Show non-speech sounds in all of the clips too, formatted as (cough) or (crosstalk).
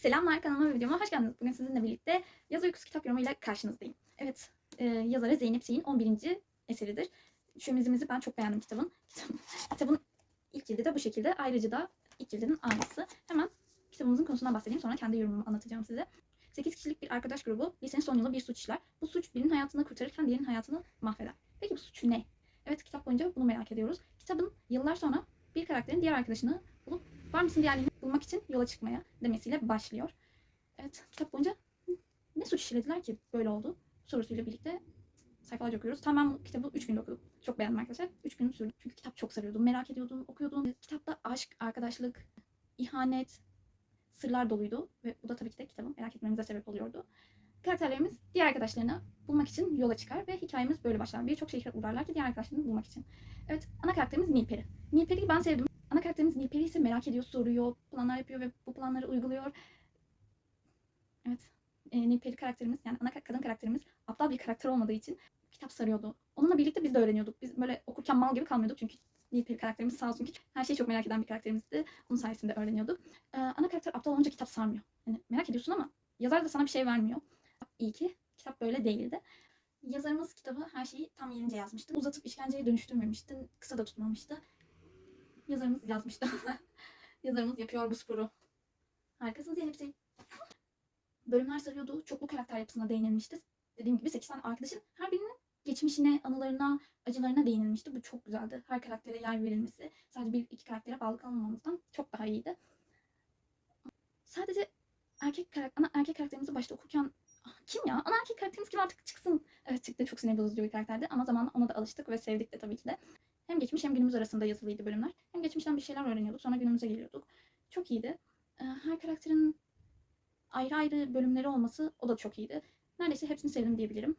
Selamlar kanalıma ve videoma hoş geldiniz. Bugün sizinle birlikte Yaz Uykusu kitap yorumuyla karşınızdayım. Evet, e, yazarı Zeynep Sey'in 11. eseridir. Şömizimizi ben çok beğendim kitabın. kitabın ilk cildi de bu şekilde. Ayrıca da ilk cildinin aynısı. Hemen kitabımızın konusundan bahsedeyim sonra kendi yorumumu anlatacağım size. 8 kişilik bir arkadaş grubu lisenin son yılı bir suç işler. Bu suç birinin hayatını kurtarırken diğerinin hayatını mahveder. Peki bu suç ne? Evet kitap boyunca bunu merak ediyoruz. Kitabın yıllar sonra bir karakterin diğer arkadaşını bulup var mısın diğerlerini bulmak için yola çıkmaya demesiyle başlıyor. Evet kitap boyunca ne suç işlediler ki böyle oldu sorusuyla birlikte sayfalarca okuyoruz. Tamam bu kitabı 3 günde okudum. Çok beğendim arkadaşlar. 3 gün sürdü. Çünkü kitap çok sarıyordu. Merak ediyordum, okuyordum. Kitapta aşk, arkadaşlık, ihanet, sırlar doluydu. Ve bu da tabii ki de kitabın merak etmemize sebep oluyordu. Karakterlerimiz diğer arkadaşlarını bulmak için yola çıkar ve hikayemiz böyle başlar. Birçok şehre uğrarlar ki diğer arkadaşlarını bulmak için. Evet, ana karakterimiz Nilperi. Nilperi'yi ben sevdim. Ana karakterimiz Nilperi ise merak ediyor, soruyor, planlar yapıyor ve bu planları uyguluyor. Evet, e, Nilperi karakterimiz yani ana ka- kadın karakterimiz aptal bir karakter olmadığı için kitap sarıyordu. Onunla birlikte biz de öğreniyorduk. Biz böyle okurken mal gibi kalmıyorduk çünkü Nilperi karakterimiz sağ olsun ki her şeyi çok merak eden bir karakterimizdi. Onun sayesinde öğreniyorduk. Ee, ana karakter aptal olunca kitap sarmıyor. Yani merak ediyorsun ama yazar da sana bir şey vermiyor. İyi ki kitap böyle değildi. Yazarımız kitabı her şeyi tam yerince yazmıştı. Uzatıp işkenceye dönüştürmemişti. Kısa da tutmamıştı. Yazarımız yazmıştı. (laughs) Yazarımız yapıyor bu sporu. Harikasınız Zeynep Sey. Bölümler sarıyordu. Çoklu karakter yapısına değinilmişti. Dediğim gibi 8 tane arkadaşın her birinin geçmişine, anılarına, acılarına değinilmişti. Bu çok güzeldi. Her karaktere yer verilmesi sadece bir iki karaktere bağlı kalmamamızdan çok daha iyiydi. Sadece erkek karakter, ana erkek karakterimizi başta okurken "Ah, kim ya? Ana erkek karakterimiz kim artık çıksın. Evet çıktı çok sinir bozucu bir karakterdi ama zamanla ona da alıştık ve sevdik de tabii ki de. Hem geçmiş hem günümüz arasında yazılıydı bölümler. Hem geçmişten bir şeyler öğreniyorduk sonra günümüze geliyorduk. Çok iyiydi. Ee, Her karakterin ayrı ayrı bölümleri olması o da çok iyiydi. Neredeyse hepsini sevdim diyebilirim.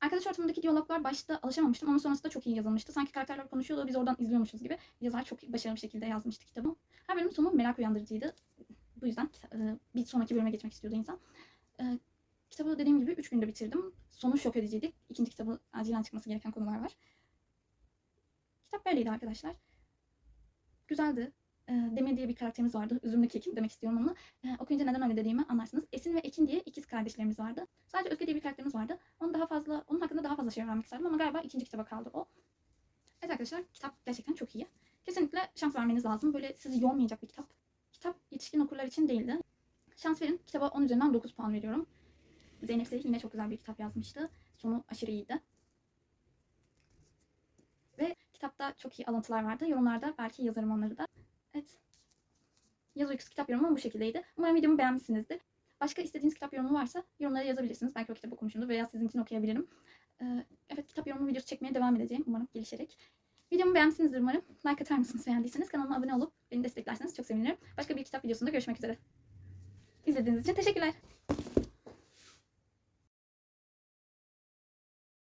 Arkadaş ortamındaki diyaloglar başta alışamamıştım ama sonrasında çok iyi yazılmıştı. Sanki karakterler konuşuyordu biz oradan izliyormuşuz gibi. Yazar çok başarılı bir şekilde yazmıştı kitabı. Her bölümün sonu merak uyandırıcıydı. Bu yüzden e, bir sonraki bölüme geçmek istiyordu insan. E, Kitabı dediğim gibi 3 günde bitirdim. Sonu şok ediciydi. İkinci kitabı acilen çıkması gereken konular var. Kitap böyleydi arkadaşlar. Güzeldi. E, Demir diye bir karakterimiz vardı. Üzümlü kekim demek istiyorum onu. E, okuyunca neden öyle dediğimi anlarsınız. Esin ve Ekin diye ikiz kardeşlerimiz vardı. Sadece Özge diye bir karakterimiz vardı. Onu daha fazla, onun hakkında daha fazla şey öğrenmek isterdim ama galiba ikinci kitaba kaldı o. Evet arkadaşlar kitap gerçekten çok iyi. Kesinlikle şans vermeniz lazım. Böyle sizi yormayacak bir kitap. Kitap yetişkin okurlar için değildi. Şans verin. Kitaba 10 üzerinden 9 puan veriyorum. Zeynep Seyit yine çok güzel bir kitap yazmıştı. Sonu aşırı iyiydi. Kitapta çok iyi alıntılar vardı. Yorumlarda belki yazarım onları da. Evet. Yaz uykusu kitap yorumum bu şekildeydi. Umarım videomu beğenmişsinizdir. Başka istediğiniz kitap yorumu varsa yorumlara yazabilirsiniz. Belki o kitabı okumuşumdur veya sizin için okuyabilirim. Ee, evet kitap yorumu videosu çekmeye devam edeceğim umarım gelişerek. Videomu beğenmişsinizdir umarım. Like atar mısınız beğendiyseniz? Kanalıma abone olup beni desteklerseniz çok sevinirim. Başka bir kitap videosunda görüşmek üzere. İzlediğiniz için teşekkürler.